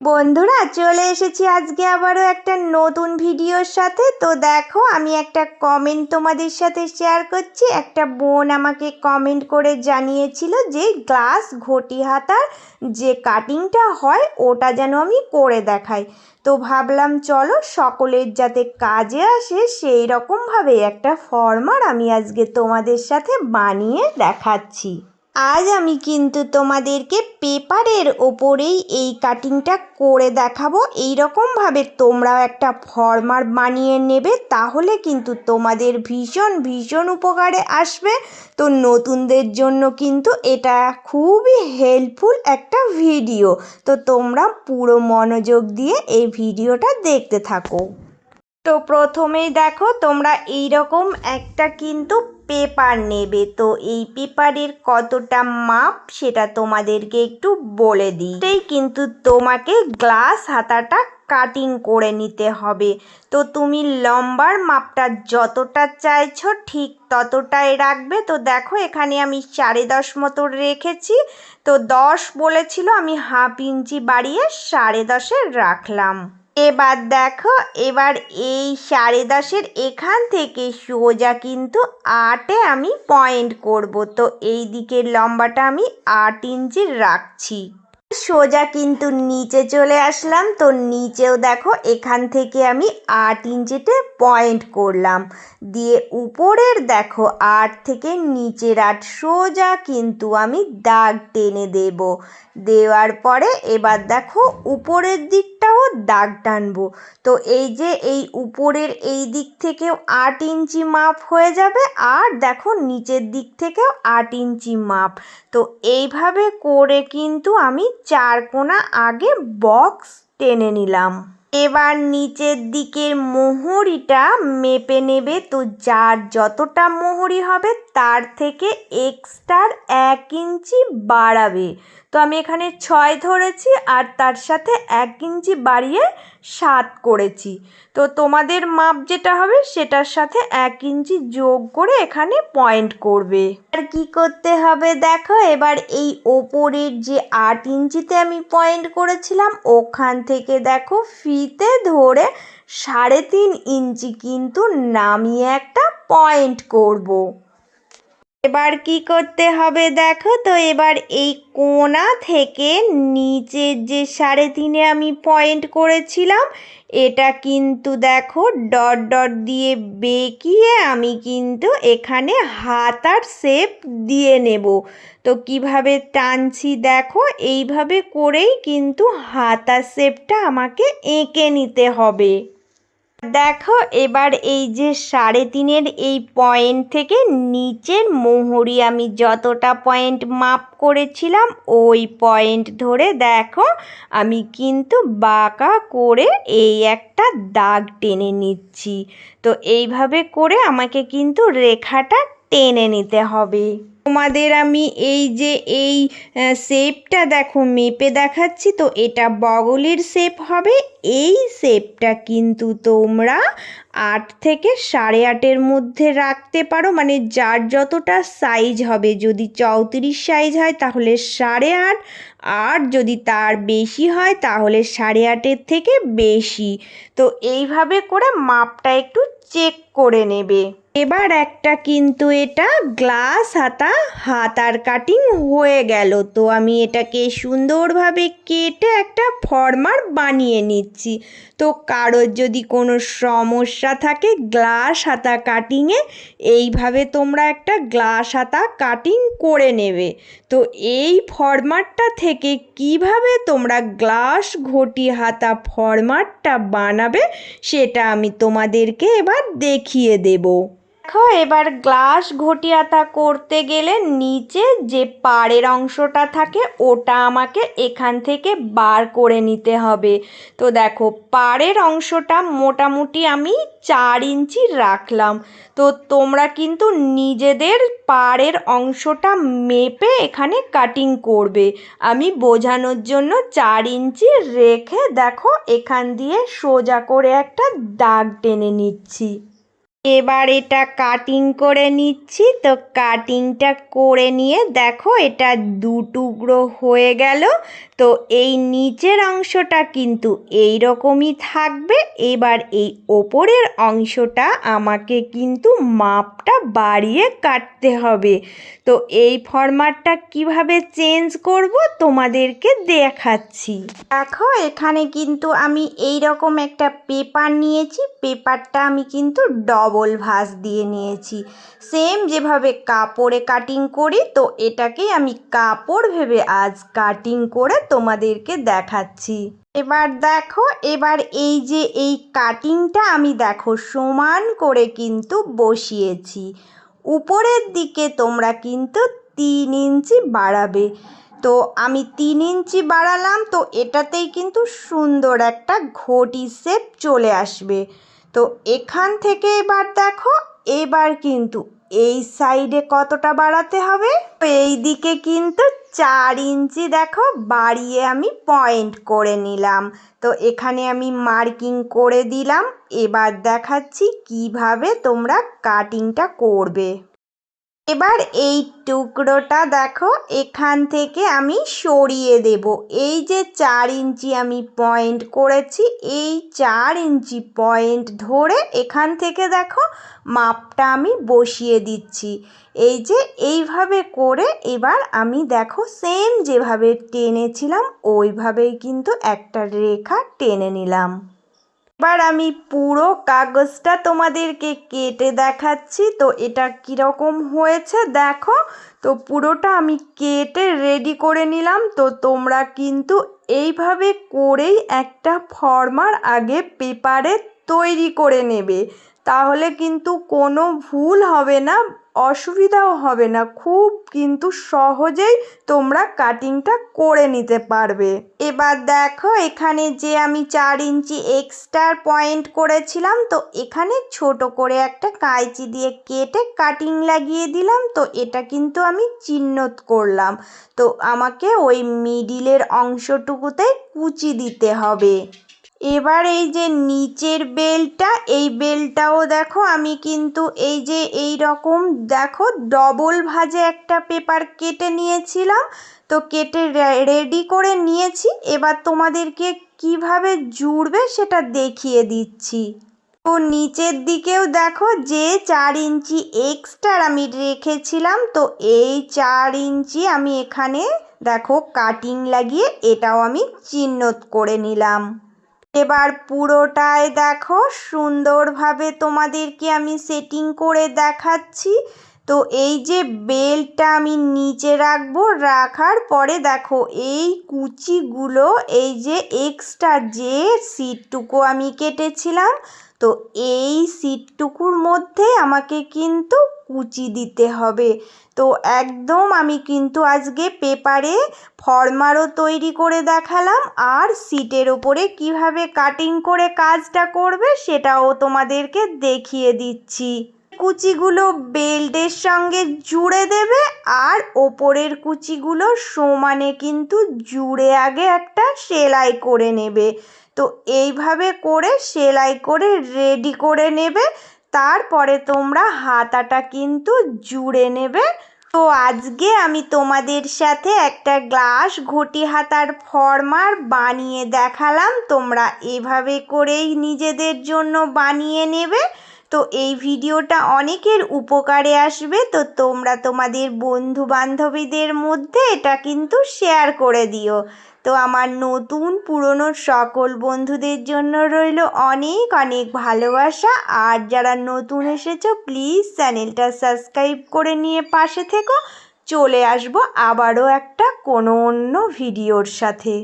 বন্ধুরা, চলে এসেছি আজকে আবারও একটা নতুন ভিডিওর সাথে। তো দেখো, আমি একটা কমেন্ট তোমাদের সাথে শেয়ার করছি। একটা বোন আমাকে কমেন্ট করে জানিয়েছিল যে, গ্লাস ঘটি হাতার যে কাটিংটা হয়, ওটা যেন আমি করে দেখাই। তো ভাবলাম, চলো, সকলের যাতে কাজে আসে, সেই রকমভাবে একটা ফর্মার আমি আজকে তোমাদের সাথে বানিয়ে দেখাচ্ছি। আজ আমি কিন্তু তোমাদেরকে পেপারের ওপরেই এই কাটিংটা করে দেখাবো। এই রকমভাবে তোমরাও একটা ফর্মার বানিয়ে নেবে, তাহলে কিন্তু তোমাদের ভীষণ ভীষণ উপকারে আসবে। তো নতুনদের জন্য কিন্তু এটা খুবই হেল্পফুল একটা ভিডিও তো তোমরা পুরো মনোযোগ দিয়ে এই ভিডিওটা দেখতে থাকো। তো প্রথমেই দেখো, তোমরা এই রকম একটা কিন্তু পেপার নেবে। তো এই পেপারের কতটা মাপ সেটা তোমাদেরকে একটু বলে দিই। সেই কিন্তু তোমাকে গ্লাস হাতাটা কাটিং করে নিতে হবে। তো তুমি লম্বার মাপটা যতটা চাইছো ঠিক ততটাই রাখবে। তো দেখো এখানে আমি সাড়ে দশ মতো রেখেছি। তো দশ বলেছিল আমি হাফ ইঞ্চি বাড়িয়ে সাড়ে দশে রাখলাম। এবার দেখো, এবার এই সাড়ে দশের এখান থেকে সোজা কিন্তু আটে আমি পয়েন্ট করব। তো এই দিকের লম্বাটা আমি আট ইঞ্চি রাখছি। সোজা কিন্তু নিচে চলে আসলাম। তো নিচেও দেখো, এখান থেকে আমি আট ইঞ্চিতে পয়েন্ট করলাম। দিয়ে উপরের দেখো, আট থেকে নিচের আট সোজা কিন্তু আমি দাগ টেনে দেব। দেওয়ার পরে এবার দেখো উপরের দিকটাও দাগ টানবো। তো এই যে এই উপরের এই দিক থেকেও আট ইঞ্চি মাপ হয়ে যাবে আর দেখো নিচের দিক থেকেও আট ইঞ্চি মাপ। তো এইভাবে করে কিন্তু আমি চার কোনা আগে বক্স টেনে নিলাম। এবার নিচের দিকের মোহরিটা মেপে নেবে। তো যার যতটা মোহরি হবে তার থেকে এক্সট্রার এক ইঞ্চি বাড়াবে। তো আমি এখানে ছয় ধরেছি আর তার সাথে এক ইঞ্চি বাড়িয়ে সাত করেছি। তো তোমাদের মাপ যেটা হবে সেটার সাথে এক ইঞ্চি যোগ করে এখানে পয়েন্ট করবে। আর কি করতে হবে দেখো, এবার এই ওপরের যে আট ইঞ্চিতে আমি পয়েন্ট করেছিলাম, ওখান থেকে দেখো ফিতে ধরে সাড়ে তিন ইঞ্চি কিন্তু নামিয়ে একটা পয়েন্ট করব। এবার কি করতে হবে দেখো তো, এবার এই কোনা থেকে নিচের যে সাড়ে তিনে আমি পয়েন্ট করেছিলাম, এটা কিন্তু দেখো ডট ডট দিয়ে বেঁকিয়ে আমি কিন্তু এখানে হাতার শেপ দিয়ে নেব। তো কীভাবে টানছি দেখো, এইভাবে করেই কিন্তু হাতার শেপটা আমাকে এঁকে নিতে হবে। দেখো, এবার এই যে সাড়ে তিনের এই পয়েন্ট থেকে নিচের মোহরি আমি যতটা পয়েন্ট মাপ করেছিলাম, ওই পয়েন্ট ধরে দেখো, আমি কিন্তু বাঁকা করে এই একটা দাগ টেনে নিচ্ছি। তো এইভাবে করে আমাকে কিন্তু রেখাটা টেনে নিতে হবে। তোমাদের আমি এই যে এই শেপটা দেখো, মেপে দেখাচ্ছি, তো এটা বগলের শেপ হবে এই শেপটা কিন্তু তোমরা আট থেকে সাড়ে আটের মধ্যে রাখতে পারো। মানে যার যতটা সাইজ হবে, যদি চৌত্রিশ সাইজ হয় তাহলে সাড়ে আট, আর যদি তার বেশি হয় তাহলে সাড়ে আটের থেকে বেশি। তো এইভাবে করে মাপটা একটু চেক করে নেবে। এবার একটা কিন্তু এটা গ্লাস, হাতা, হাতার কাটিং হয়ে গেল। তো আমি এটাকে সুন্দরভাবে কেটে একটা ফর্মার বানিয়ে নিচ্ছি। তো কারোর যদি কোনো সমস্যা থাকে গ্লাস, হাতা কাটিংয়ে এইভাবে তোমরা একটা গ্লাস, হাতা কাটিং করে নেবে। তো এই ফরম্যাটটা থেকে কীভাবে তোমরা গ্লাস, ঘটি, হাতা ফরম্যাটটা বানাবে সেটা আমি তোমাদেরকে এবার দেখিয়ে দেবো। দেখো, এবার গ্লাস ঘটিয়াতা করতে গেলে নিচে যে পাড়ের অংশটা থাকে, ওটা আমাকে এখান থেকে বার করে নিতে হবে। তো দেখো, পাড়ের অংশটা মোটামুটি আমি চার ইঞ্চি রাখলাম। তো তোমরা কিন্তু নিজেদের পাড়ের অংশটা মেপে এখানে কাটিং করবে। আমি বোঝানোর জন্য চার ইঞ্চি রেখে দেখো, এখান দিয়ে সোজা করে একটা দাগ টেনে নিচ্ছি। এবার এটা কাটিং করে নিচ্ছি। তো কাটিংটা করে নিয়ে দেখো এটা দু টুকরো হয়ে গেল। তো এই নিচের অংশটা কিন্তু এই রকমই থাকবে। এবার এই ওপরের অংশটা আমাকে কিন্তু মাপটা বাড়িয়ে কাটতে হবে। তো এই ফরম্যাটটা কীভাবে চেঞ্জ করব তোমাদেরকে দেখাচ্ছি। দেখো এখানে কিন্তু আমি এই রকম একটা পেপার নিয়েছি। পেপারটা আমি কিন্তু ডবল ভাঁজ দিয়ে নিয়েছি। সেম যেভাবে কাপড়ে কাটিং করি, তো এটাকেই আমি কাপড় ভেবে আজ কাটিং করে তোমাদেরকে দেখাচ্ছি। এবার দেখো, এবার এই যে এই কাটিংটা আমি দেখো সমান করে কিন্তু বসিয়েছি। উপরের দিকে তোমরা কিন্তু তিন ইঞ্চি বাড়াবে। তো আমি তিন ইঞ্চি বাড়ালাম, তো এটাতেই কিন্তু সুন্দর একটা ঘটি শেপ চলে আসবে। তো এখান থেকে এবার দেখো, এবার কিন্তু এই সাইডে কতটা বাড়াতে হবে? এই দিকে কিন্তু চার ইঞ্চি দেখো, বাড়িয়ে আমি পয়েন্ট করে নিলাম। তো এখানে আমি মার্কিং করে দিলাম। এবার দেখাচ্ছি কীভাবে তোমরা কাটিংটা করবে। এবার এই টুকরোটা দেখো, এখান থেকে আমি সরিয়ে দেব। এই যে চার ইঞ্চি আমি পয়েন্ট করেছি, এই চার ইঞ্চি পয়েন্ট ধরে এখান থেকে দেখো, মাপটা আমি বসিয়ে দিচ্ছি। এই যে এইভাবে করে এবার আমি দেখো সেম যেভাবে টেনেছিলাম, ওইভাবেই কিন্তু একটা রেখা টেনে নিলাম। এবার আমি পুরো কাগজটা তোমাদেরকে কেটে দেখাচ্ছি। তো এটা কীরকম হয়েছে দেখো। তো পুরোটা আমি কেটে রেডি করে নিলাম। তো তোমরা কিন্তু এইভাবে করেই একটা ফর্মার আগে পেপারে তৈরি করে নেবে। তাহলে কিন্তু কোনো ভুল হবে না। অসুবিধাও হবে না। খুব কিন্তু সহজেই তোমরা কাটিংটা করে নিতে পারবে। এবার দেখো, এখানে যে আমি চার ইঞ্চি এক্সট্রা পয়েন্ট করেছিলাম, তো এখানে ছোট করে একটা কাঁচি দিয়ে কেটে কাটিং লাগিয়ে দিলাম, তো এটা কিন্তু আমি চিহ্নত করলাম। তো আমাকে ওই মিডিলের অংশটুকুতে কুচি দিতে হবে। এবার এই যে নিচের বেলটা, এই বেলটাও দেখো, আমি কিন্তু এই যে এই রকম, দেখো ডবল ভাজে একটা পেপার কেটে নিয়েছিলাম। তো কেটে রেডি করে নিয়েছি। এবার তোমাদেরকে কীভাবে জুড়বে সেটা দেখিয়ে দিচ্ছি। তো নিচের দিকেও দেখো, যে চার ইঞ্চি এক্সট্রা আমি রেখেছিলাম, তো এই চার ইঞ্চি আমি এখানে, দেখো কাটিং লাগিয়ে এটাও আমি চিহ্নত করে নিলাম। এবার পুরোটায় দেখো। সুন্দরভাবে তোমাদেরকে আমি সেটিং করে দেখাচ্ছি। তো এই যে বেলটা আমি নিচে রাখব, রাখার পরে দেখো এই কুচিগুলো, এই যে এক্সট্রা যে সিটটুকু আমি কেটেছিলাম, তো এই সিটটুকুর মধ্যে আমাকে কিন্তু কুচি দিতে হবে। তো একদম আমি কিন্তু আজকে পেপারে ফরমারও তৈরি করে দেখালাম আর সিটের ওপরে কীভাবে কাটিং করে কাজটা করবে সেটাও তোমাদেরকে দেখিয়ে দিচ্ছি। কুচিগুলো বেল্টের সঙ্গে জুড়ে দেবে আর ওপরের কুচিগুলো সমানে কিন্তু জুড়ে আগে একটা সেলাই করে নেবে। তো এইভাবে করে সেলাই করে রেডি করে নেবে। তারপরে তোমরা হাতাটা কিন্তু জুড়ে নেবে। তো আজকে আমি তোমাদের সাথে একটা গ্লাস ঘটি হাতার ফরমার বানিয়ে দেখালাম। তোমরা এভাবে করেই নিজেদের জন্য বানিয়ে নেবে। তো এই ভিডিওটা অনেকের উপকারে আসবে। তো তোমরা তোমাদের বন্ধু বান্ধবীদের মধ্যে এটা কিন্তু শেয়ার করে দিও। তো আমার নতুন, পুরনো সকল বন্ধুদের জন্য রইল অনেক অনেক ভালোবাসা। আর যারা নতুন এসেছ প্লিজ চ্যানেলটা সাবস্ক্রাইব করে নিয়ে পাশে থেকো। চলে আসব আবারও একটা কোনো অন্য ভিডিওর সাথে।